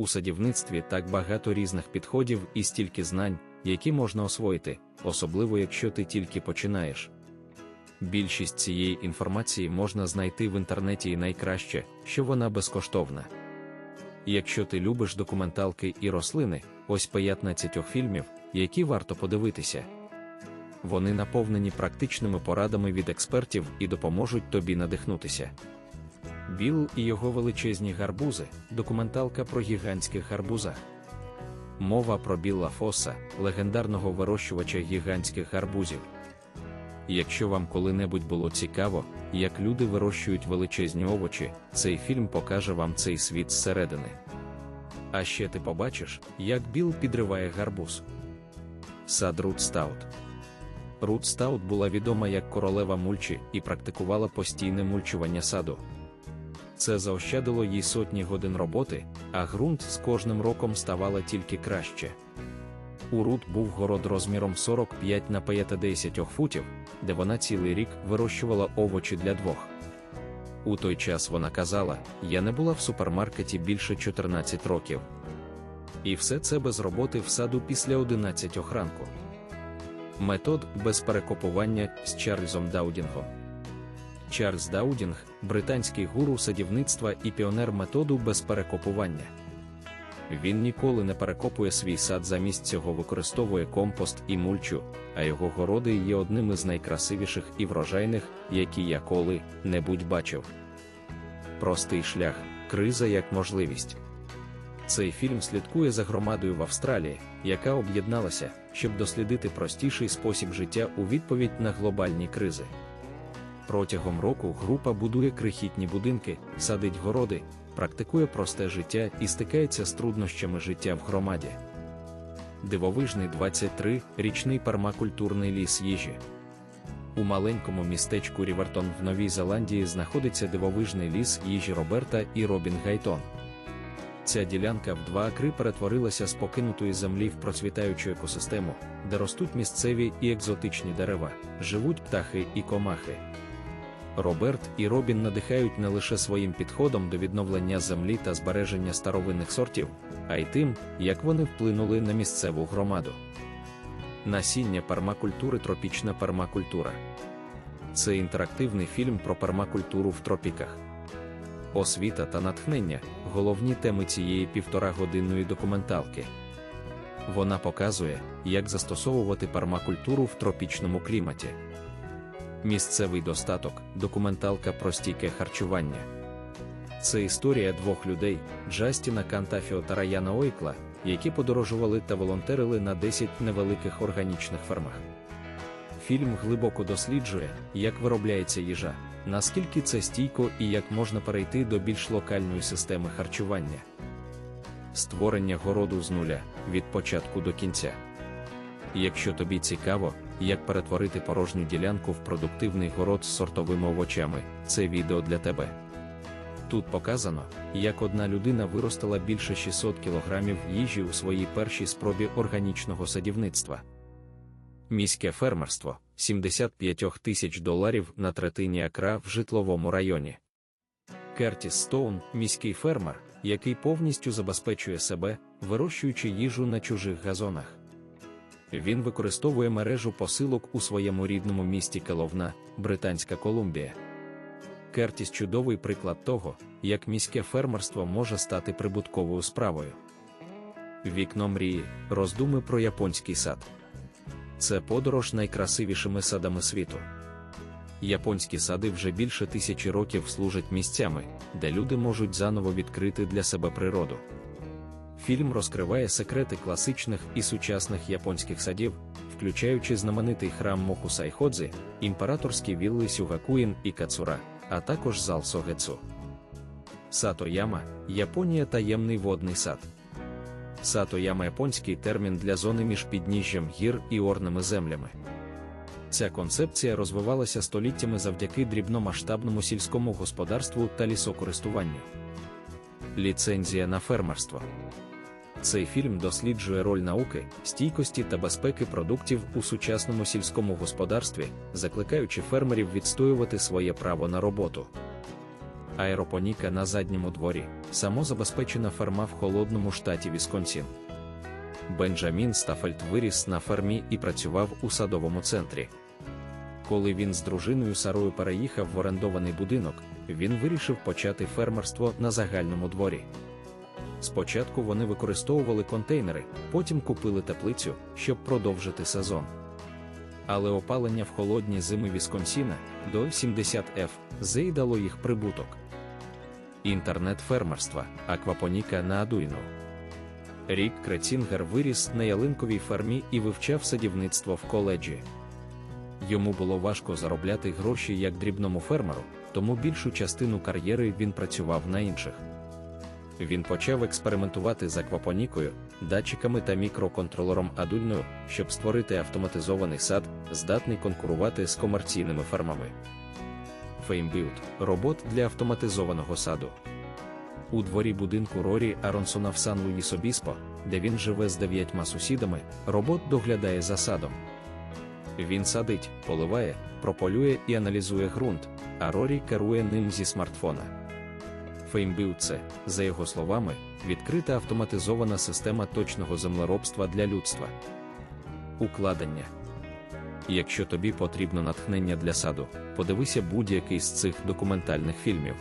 У садівництві так багато різних підходів і стільки знань, які можна освоїти, особливо якщо ти тільки починаєш. Більшість цієї інформації можна знайти в інтернеті і найкраще, що вона безкоштовна. Якщо ти любиш документалки і рослини, ось 15 фільмів, які варто подивитися. Вони наповнені практичними порадами від експертів і допоможуть тобі надихнутися. Біл і його величезні гарбузи документалка про гігантських гарбузах. Мова про Білла Фоса, легендарного вирощувача гігантських гарбузів. Якщо вам коли-небудь було цікаво, як люди вирощують величезні овочі, цей фільм покаже вам цей світ зсередини. А ще ти побачиш, як Біл підриває гарбуз. Сад Рут Стаут. Рут Стаут була відома як королева мульчі і практикувала постійне мульчування саду. Це заощадило їй сотні годин роботи, а ґрунт з кожним роком ставало тільки краще. У Рут був город розміром 45 на 50 футів, де вона цілий рік вирощувала овочі для двох. У той час вона казала: я не була в супермаркеті більше 14 років. І все це без роботи в саду після 11 ранку. Метод без перекопування з Чарльзом Даудінгом. Чарльз Даудінг британський гуру садівництва і піонер методу без перекопування. Він ніколи не перекопує свій сад замість цього використовує компост і мульчу, а його городи є одним із найкрасивіших і врожайних, які я коли-небудь бачив. Простий шлях, криза як можливість. Цей фільм слідкує за громадою в Австралії, яка об'єдналася, щоб дослідити простіший спосіб життя у відповідь на глобальні кризи. Протягом року група будує крихітні будинки, садить городи, практикує просте життя і стикається з труднощами життя в громаді. Дивовижний 23-річний пермакультурний ліс їжі. У маленькому містечку Рівертон в Новій Зеландії знаходиться дивовижний ліс їжі Роберта і Робін Гайтон. Ця ділянка в два акри перетворилася з покинутої землі в процвітаючу екосистему, де ростуть місцеві і екзотичні дерева, живуть птахи і комахи. Роберт і Робін надихають не лише своїм підходом до відновлення землі та збереження старовинних сортів, а й тим, як вони вплинули на місцеву громаду. Насіння пермакультури Тропічна пермакультура. Це інтерактивний фільм про пермакультуру в тропіках. Освіта та натхнення головні теми цієї півторагодинної документалки. Вона показує, як застосовувати пермакультуру в тропічному кліматі. Місцевий достаток, документалка про стійке харчування. Це історія двох людей Джастіна Кантафіо та Раяна Ойкла, які подорожували та волонтерили на 10 невеликих органічних фермах. Фільм глибоко досліджує, як виробляється їжа, наскільки це стійко і як можна перейти до більш локальної системи харчування. Створення городу з нуля від початку до кінця. Якщо тобі цікаво, як перетворити порожню ділянку в продуктивний город з сортовими овочами, це відео для тебе. Тут показано, як одна людина виростила більше 600 кг їжі у своїй першій спробі органічного садівництва. Міське фермерство 75 тисяч доларів на третині акра в житловому районі. Кертіс Стоун міський фермер, який повністю забезпечує себе, вирощуючи їжу на чужих газонах. Він використовує мережу посилок у своєму рідному місті Келовна, Британська Колумбія. Кертіс чудовий приклад того, як міське фермерство може стати прибутковою справою. Вікно мрії, роздуми про японський сад. Це подорож найкрасивішими садами світу. Японські сади вже більше тисячі років служать місцями, де люди можуть заново відкрити для себе природу. Фільм розкриває секрети класичних і сучасних японських садів, включаючи знаменитий храм Моху Сайходзи, імператорські вілли Сюгакуїн і Кацура, а також зал Согецу. Сатояма Японія таємний водний сад. Сатояма японський термін для зони між підніжжям гір і орними землями. Ця концепція розвивалася століттями завдяки дрібномасштабному сільському господарству та лісокористуванню. Ліцензія на фермерство. Цей фільм досліджує роль науки, стійкості та безпеки продуктів у сучасному сільському господарстві, закликаючи фермерів відстоювати своє право на роботу. Аеропоніка на задньому дворі самозабезпечена ферма в холодному штаті Вісконсін. Бенджамін Стафельд виріс на фермі і працював у садовому центрі. Коли він з дружиною Сарою переїхав в орендований будинок, він вирішив почати фермерство на загальному дворі. Спочатку вони використовували контейнери, потім купили теплицю, щоб продовжити сезон. Але опалення в холодні зими Вісконсіна до 70F заїдало їх прибуток. Інтернет фермерства, аквапоніка на Адуйну. Рік Крецінгер виріс на ялинковій фермі і вивчав садівництво в коледжі. Йому було важко заробляти гроші як дрібному фермеру, тому більшу частину кар'єри він працював на інших. Він почав експериментувати з аквапонікою, датчиками та мікроконтролером адульною, щоб створити автоматизований сад, здатний конкурувати з комерційними фермами. Феймбілд робот для автоматизованого саду. У дворі будинку Рорі Аронсона в Сан Луїс Обіспо, де він живе з дев'ятьма сусідами, робот доглядає за садом. Він садить, поливає, прополює і аналізує ґрунт, а Рорі керує ним зі смартфона. Феймбілд це, за його словами, відкрита автоматизована система точного землеробства для людства. Укладення. Якщо тобі потрібно натхнення для саду, подивися будь-який з цих документальних фільмів.